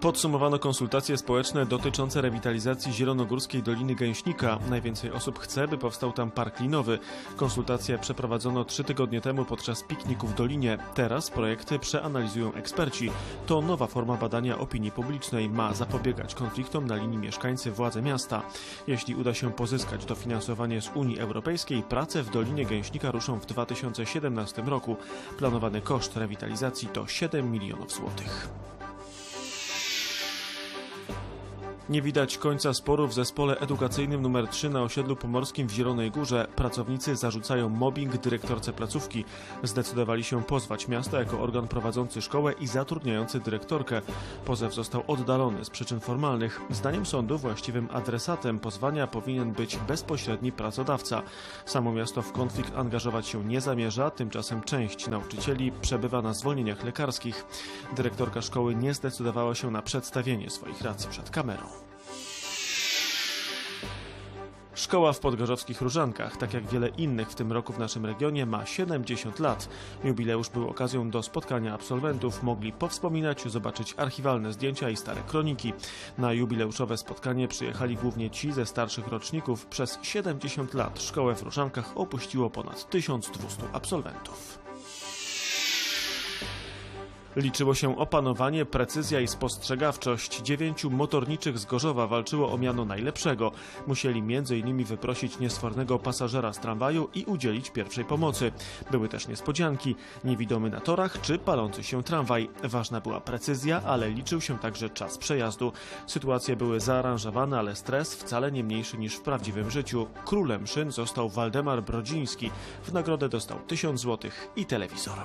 Podsumowano konsultacje społeczne dotyczące rewitalizacji Zielonogórskiej Doliny Gęśnika. Najwięcej osób chce, by powstał tam park linowy. Konsultacje przeprowadzono trzy tygodnie temu podczas pikniku w Dolinie. Teraz projekty przeanalizują eksperci. To nowa forma badania opinii publicznej. Ma zapobiegać konfliktom na linii mieszkańcy-władze miasta. Jeśli uda się pozyskać dofinansowanie z Unii Europejskiej, prace w Dolinie Gęśnika ruszą w 2017 roku. Planowany koszt rewitalizacji to 7 milionów złotych. Nie widać końca sporu w zespole edukacyjnym nr 3 na osiedlu pomorskim w Zielonej Górze. Pracownicy zarzucają mobbing dyrektorce placówki. Zdecydowali się pozwać miasto jako organ prowadzący szkołę i zatrudniający dyrektorkę. Pozew został oddalony z przyczyn formalnych. Zdaniem sądu właściwym adresatem pozwania powinien być bezpośredni pracodawca. Samo miasto w konflikt angażować się nie zamierza, tymczasem część nauczycieli przebywa na zwolnieniach lekarskich. Dyrektorka szkoły nie zdecydowała się na przedstawienie swoich racji przed kamerą. Szkoła w podgorzowskich Różankach, tak jak wiele innych w tym roku w naszym regionie, ma 70 lat. Jubileusz był okazją do spotkania absolwentów. Mogli powspominać, zobaczyć archiwalne zdjęcia i stare kroniki. Na jubileuszowe spotkanie przyjechali głównie ci ze starszych roczników. Przez 70 lat szkołę w Różankach opuściło ponad 1200 absolwentów. Liczyło się opanowanie, precyzja i spostrzegawczość. Dziewięciu motorniczych z Gorzowa walczyło o miano najlepszego. Musieli m.in. wyprosić niesfornego pasażera z tramwaju i udzielić pierwszej pomocy. Były też niespodzianki, niewidomy na torach czy palący się tramwaj. Ważna była precyzja, ale liczył się także czas przejazdu. Sytuacje były zaaranżowane, ale stres wcale nie mniejszy niż w prawdziwym życiu. Królem szyn został Waldemar Brodziński. W nagrodę dostał 1000 złotych i telewizor.